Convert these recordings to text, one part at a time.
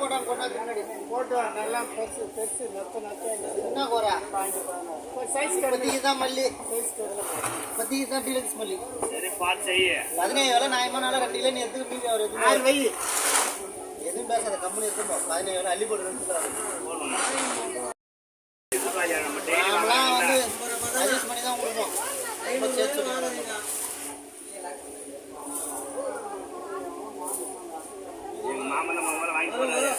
போட்டா போட்டு நல்லா பெருசு பெருசு நெத்து நெத்து. டீலக்ஸ் மல்லி. சரி பார்த்து செய்ய. பதினேழு வேலை நியாயமான ரெண்டு நீ எதுக்கு மீதி அவர் எதுவும் ஆறு வை. எதுவும் பேசாத கம்பெனி இருக்கும் பதினேழு வேலை அள்ளி போட்டு நாமெல்லாம் வந்து அட்ஜஸ்ட் பண்ணி தான் கொடுப்போம். ரொம்ப சேர்த்து சொல்லுங்க எங்க மாமன் நம்ம மேல வாங்கி போறாரு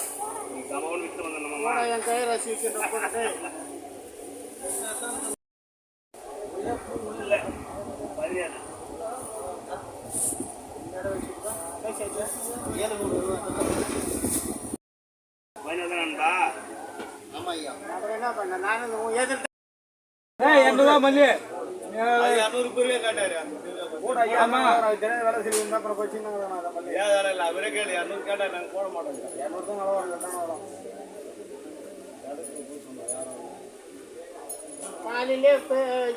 கமவன் விட்டு வந்த நம்ம மாமா என் கையில் ரசிக்கிட்டு போட்டு வேலை இல்லை? அவரே கேளு. இரநூறு கேட்டா நாங்கள் போட மாட்டோம். இரநூறு தான் வரும். காலையிலே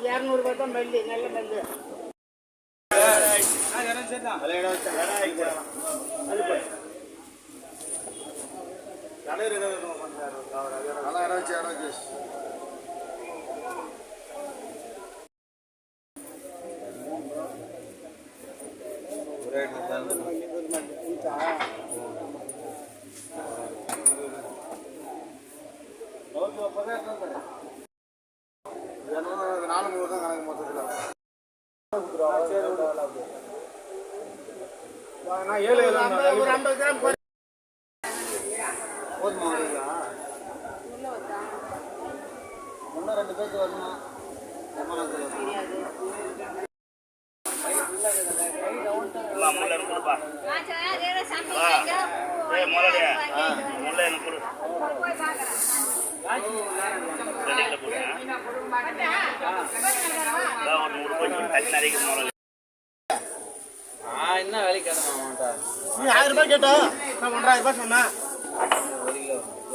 இரநூறு ரூபாய் தான் மல்லி நல்ல மல்லி. நாலு மூணு தான் கணக்கு மொத்தத்தில் நான் ஏழு ஒரு ஐம்பது கிராம் போடு. போதுமா வருவீங்களா இன்னும் ரெண்டு பேருக்கு வரணும் ஒரு நூறு ரூபாய்க்கு தண்ணி நிறைய முதலாளி நீ ஆயிரம் ரூபாய் கேட்டா நான் ஒன்றாயிரம் ரூபாய் சொன்னேன்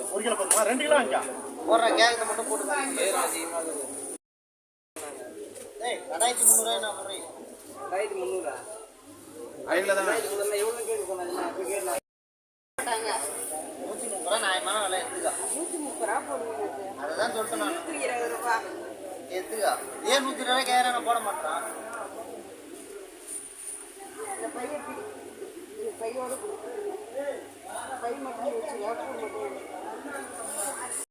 ஒரு கிலோ போதுமா? ரெண்டு கிலோ வாங்கிக்கா. போடுற கேரட்டை மட்டும் போட்டு ஏய் ரெண்டாயிரத்தி முந்நூறுவா நான் போடுறேன் நூற்றி முப்பது ரூபா நியாயமான விலை எடுத்துக்கா. அதுதான் சொல்லிட்டேன் நான். எடுத்துக்கா. ஏன் நூற்றி இருபது ரூபாய் கேரட் நான் போட மாட்டேன்? கையோட கை மட்டும் வச்சு ஓட்டர் மட்டும்